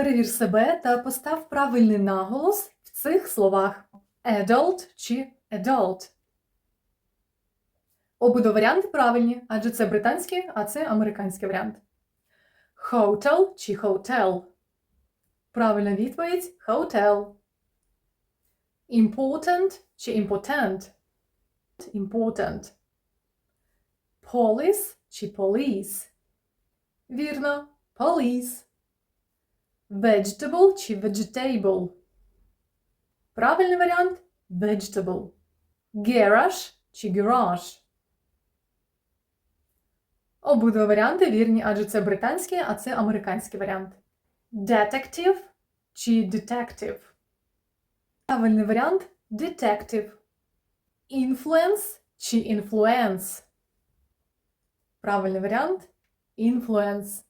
Перевір себе та постав правильний наголос в цих словах adult чи adult. Обидва варіанти правильні, адже це британський, а це американський варіант. Hotel чи hotel. Правильна відповідь hotel. Important чи important. Important. Police чи police. Вірно, police. Vegetable чи vegetable. Правильний варіант vegetable. Garage чи garage. Обидва варіанти вірні, адже це британський, а це американський варіант. Detective чи detective. Правильний варіант detective. Influence чи influence. Правильний варіант influence.